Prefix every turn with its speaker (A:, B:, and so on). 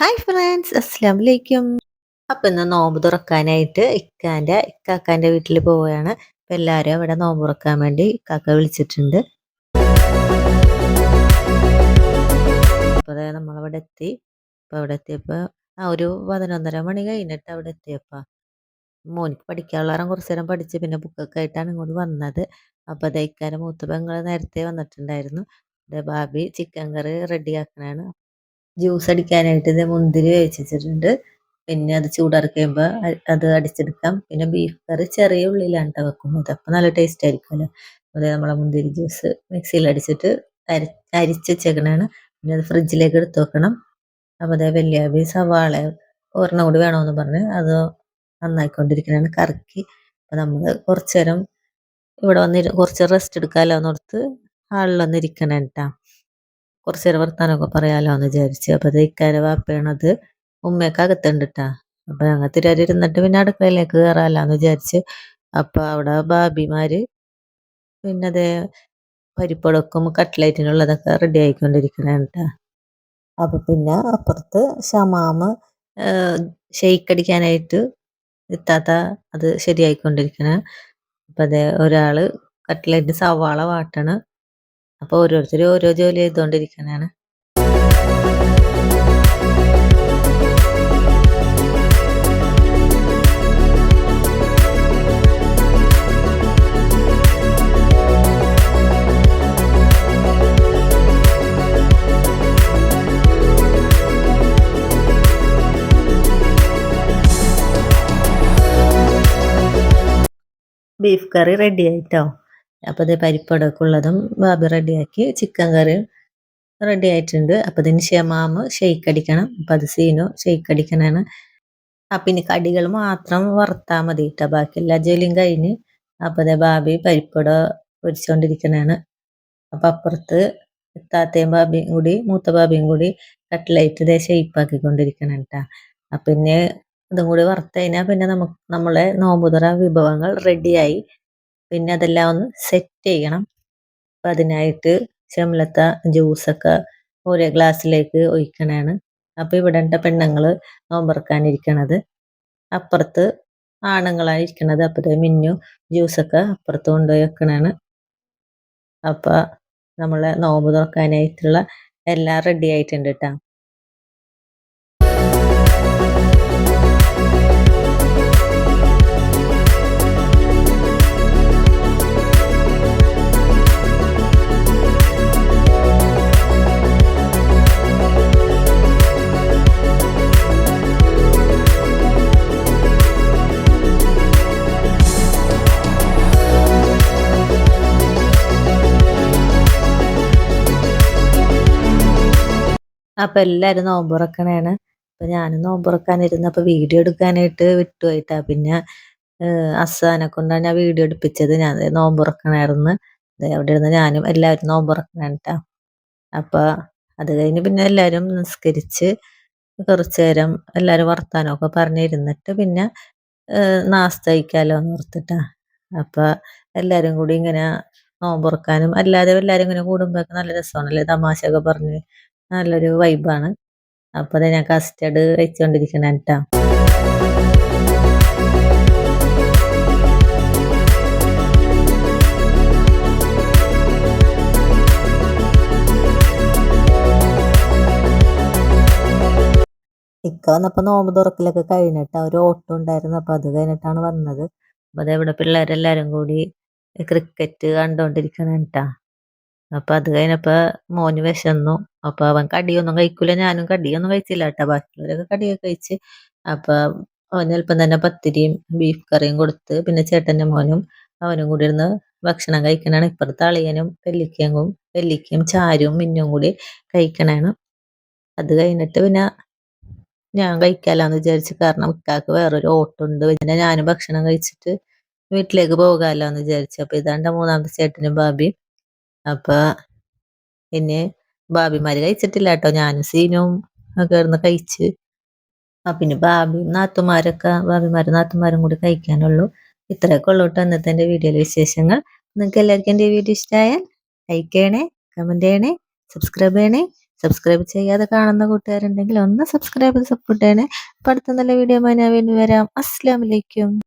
A: Hi friends അസ്സാം വലൈക്കും അപ്പം ഇന്ന് നോമ്പ് തുറക്കാനായിട്ട് ഇക്കാന്റെ ഇക്കാക്കാന്റെ വീട്ടിൽ പോവുകയാണ്. അപ്പം എല്ലാവരും അവിടെ നോമ്പ് തുറക്കാൻ വേണ്ടി ഇക്കാക്ക വിളിച്ചിട്ടുണ്ട്. അപ്പോൾ നമ്മളവിടെ എത്തി. അപ്പോൾ അവിടെ എത്തിയപ്പോൾ ആ ഒരു പതിനൊന്നര മണി കഴിഞ്ഞിട്ട് അവിടെ എത്തിയപ്പോൾ മോനിക്ക് പഠിക്കാനുള്ള കാരണം കുറച്ച് നേരം പഠിച്ച് പിന്നെ ബുക്കൊക്കെ ആയിട്ടാണ് ഇങ്ങോട്ട് വന്നത്. അപ്പോൾ അതേ ഇക്കാന്റെ മൂത്ത പെങ്ങൾ നേരത്തെ വന്നിട്ടുണ്ടായിരുന്നു. ബാബി ചിക്കൻ കറി റെഡിയാക്കണാണ്. ജ്യൂസ് അടിക്കാനായിട്ട് ഇത് മുന്തിരി വേവിച്ചിട്ടുണ്ട് പിന്നെ അത് ചൂടാറി അത് അടിച്ചെടുക്കാം. പിന്നെ ബീഫ് കറി ചെറിയ ഉള്ളിലാണ് കേട്ടോ വെക്കുന്നത്. അപ്പം നല്ല ടേസ്റ്റ് ആയിരിക്കുമല്ലോ. അതേ നമ്മളെ മുന്തിരി ജ്യൂസ് മിക്സിയിൽ അടിച്ചിട്ട് അരി അരിച്ച് പിന്നെ അത് ഫ്രിഡ്ജിലേക്ക് എടുത്ത് വെക്കണം. അപ്പോൾ അതേ വലിയ സവാള ഒരെണ്ണം കൂടി വേണമെന്ന് പറഞ്ഞ് അത് നന്നായിക്കൊണ്ടിരിക്കണാണ് കറക്കി. അപ്പോൾ നമ്മൾ കുറച്ച് നേരം ഇവിടെ വന്ന് കുറച്ച് റെസ്റ്റ് എടുക്കാമല്ലോ എന്നോർത്ത് ഹാളിൽ വന്നിരിക്കണം കേട്ടോ കുറച്ച് നേരം വർത്താനമൊക്കെ പറയാലോ എന്ന് വിചാരിച്ച്. അപ്പോൾ അത് ഇക്കാരെ വാപ്പയാണത് ഉമ്മയൊക്കെ അകത്തുണ്ട് കേട്ടാ അപ്പോൾ ഞങ്ങൾ തിരാരി ഇരുന്നിട്ട് പിന്നെ അടുക്കളയിലേക്ക് കയറാമല്ലോ എന്ന് വിചാരിച്ച്. അപ്പോൾ അവിടെ ഭാബിമാര് പിന്നെ അതേ പരിപ്പടക്കും കട്ട്ലൈറ്റിനുള്ളതൊക്കെ റെഡി ആയിക്കൊണ്ടിരിക്കണേണ് അപ്പൊ പിന്നെ അപ്പുറത്ത് ഷമാമ് ഷെയ്ക്ക് അടിക്കാനായിട്ട് എത്താത്ത അത് ശരിയായിക്കൊണ്ടിരിക്കണേ. അപ്പം അതേ ഒരാൾ കട്ട്ലൈറ്റ് സവാള വാട്ടണ്. അപ്പോൾ ഓരോരുത്തരും ഓരോ ജോലി ചെയ്തുകൊണ്ടിരിക്കുന്നതാണ് ബീഫ് കറി റെഡി ആയിട്ടോ? അപ്പോൾ ഇത് പരിപ്പടക്കുള്ളതും ബാബി റെഡിയാക്കി ചിക്കൻ കറി റെഡി ആയിട്ടുണ്ട്. അപ്പോൾ ഇതിന് ഷമാമ് ഷെയ്ക്ക് അടിക്കണം. അപ്പോൾ അത് സീനു ഷെയ്ക്ക് അടിക്കണാണ്. അപ്പം ഇനി കടികൾ മാത്രം വറുത്താൽ മതി കേട്ടോ ബാക്കി എല്ലാ ജോലിയും കഴിഞ്ഞ് അപ്പോൾ അതേ ബാബി പരിപ്പട പൊരിച്ചുകൊണ്ടിരിക്കണാണ് അപ്പം അപ്പുറത്ത് താത്തയും ബാബിയും കൂടി മൂത്ത ബാബിയും കൂടി കട്ട്ലൈറ്റ് ഇതേ ഷെയ്പ്പാക്കിക്കൊണ്ടിരിക്കണം കേട്ടോ അപ്പം പിന്നെ ഇതും കൂടി വറുത്ത് കഴിഞ്ഞാൽ പിന്നെ നമുക്ക് നമ്മളെ നോമ്പുതറ വിഭവങ്ങൾ റെഡിയായി പിന്നെ അതെല്ലാം ഒന്ന് സെറ്റ് ചെയ്യണം. അപ്പം അതിനായിട്ട് ചെമ്പലത്ത ജ്യൂസൊക്കെ ഓരോ ഗ്ലാസ്സിലേക്ക് ഒഴിക്കണതാണ് അപ്പം ഇവിടെ പെണ്ണുങ്ങൾ നോമ്പറക്കാനിരിക്കണത്. അപ്പുറത്ത് ആണുങ്ങളാണ് ഇരിക്കണത്. അപ്പുറത്തെ മിന്നു ജ്യൂസൊക്കെ അപ്പുറത്ത് കൊണ്ടുപോയി വെക്കണതാണ് അപ്പം നമ്മളെ നോമ്പ് തുറക്കാനായിട്ടുള്ള എല്ലാം റെഡി ആയിട്ടുണ്ട് കേട്ടോ അപ്പോൾ എല്ലാവരും നോമ്പുറക്കണേണ്. അപ്പൊ ഞാനും നോമ്പുറക്കാനിരുന്നു. അപ്പൊ വീഡിയോ എടുക്കാനായിട്ട് വിട്ടുപോയിട്ടാ പിന്നെ അസാനെ കൊണ്ടാണ് ഞാൻ വീഡിയോ എടുപ്പിച്ചത്. ഞാൻ നോമ്പുറക്കണായിരുന്നു. അവിടെ ഇരുന്ന് ഞാനും എല്ലാവരും നോമ്പുറക്കണേട്ടാ അപ്പോൾ അത് കഴിഞ്ഞ് പിന്നെ എല്ലാവരും നിസ്കരിച്ച് കുറച്ച് നേരം എല്ലാവരും വർത്താനമൊക്കെ പറഞ്ഞിരുന്നിട്ട് പിന്നെ നാസ്തയിക്കാലോ എന്ന് ഓർത്തിട്ടാ. അപ്പോൾ എല്ലാവരും കൂടി ഇങ്ങനെ നോമ്പുറക്കാനും അല്ലാതെ എല്ലാവരും ഇങ്ങനെ കൂടുമ്പോഴൊക്കെ നല്ല രസമാണല്ലേ? തമാശയൊക്കെ പറഞ്ഞ് നല്ലൊരു വൈബാണ് അപ്പോൾ അത് ഞാൻ കസ്റ്റഡ് വെച്ചുകൊണ്ടിരിക്കണം കേട്ടോ ഇക്ക വന്നപ്പോൾ നോമ്പ് തുറക്കലൊക്കെ കഴിഞ്ഞിട്ട് ഒരു ഓട്ടം ഉണ്ടായിരുന്നു. അപ്പോൾ അത് കഴിഞ്ഞിട്ടാണ് വന്നത്. അപ്പോൾ അതേവിടെ പിള്ളേരെല്ലാവരും കൂടി ക്രിക്കറ്റ് കണ്ടുകൊണ്ടിരിക്കണം കേട്ടാ അപ്പൊ അത് കഴിഞ്ഞപ്പോ മോന് വിശന്നു. അപ്പൊ അവൻ കടിയൊന്നും കഴിക്കൂല. ഞാനും കടിയൊന്നും കഴിച്ചില്ല കേട്ടോ ബാക്കിയുള്ളവരൊക്കെ കടിയൊക്കെ കഴിച്ച്. അപ്പൊ അവൻ ചിലപ്പം തന്നെ പത്തിരിയും ബീഫ് കറിയും കൊടുത്ത് പിന്നെ ചേട്ടന്റെ മോനും അവനും കൂടി ഇരുന്ന് ഭക്ഷണം കഴിക്കണാണ്. ഇപ്പുറത്തെ അളിയനും വെല്ലിക്കയും വെല്ലിക്കയും ചാരും മിന്നും കൂടി കഴിക്കണാണ്. അത് കഴിഞ്ഞിട്ട് പിന്നെ ഞാൻ കഴിക്കാലാന്ന് വിചാരിച്ചു കാരണം ഇക്കാക്ക് വേറൊരു ഓട്ടുണ്ട്. പിന്നെ ഞാനും ഭക്ഷണം കഴിച്ചിട്ട് വീട്ടിലേക്ക് പോകാമല്ലോ എന്ന് വിചാരിച്ചു. അപ്പൊ ഇതാണ്ട് മൂന്നാമത്തെ ചേട്ടനും ബാബിയും അപ്പൊ പിന്നെ ഭാബിമാര് കഴിച്ചിട്ടില്ല കേട്ടോ ഞാനും സീനും ഒക്കെ ഇരുന്ന് കഴിച്ച്. ആ പിന്നെ ബാബി നാത്തുമാരൊക്കെ ഭാബിമാരും നാത്തുമാരും കൂടി കഴിക്കാനുള്ളൂ. ഇത്രയൊക്കെ ഉള്ളൂ കേട്ടോ അന്നത്തെ എന്റെ വീഡിയോയിലെ വിശേഷങ്ങൾ. നിങ്ങൾക്ക് എല്ലാവർക്കും എന്റെ വീഡിയോ ഇഷ്ടമായാൽ ലൈക്ക് ചെയ്യണേ കമന്റ് ചെയ്യണേ സബ്സ്ക്രൈബ് ചെയ്യണേ. സബ്സ്ക്രൈബ് ചെയ്യാതെ കാണുന്ന കൂട്ടുകാരുണ്ടെങ്കിൽ ഒന്ന് സബ്സ്ക്രൈബ് ചെയ്ത് സപ്പോർട്ട് ചെയ്യണേ. അപ്പം അടുത്ത നല്ല വീഡിയോ ഞാൻ വരാം. അസ്സാം വലൈക്കും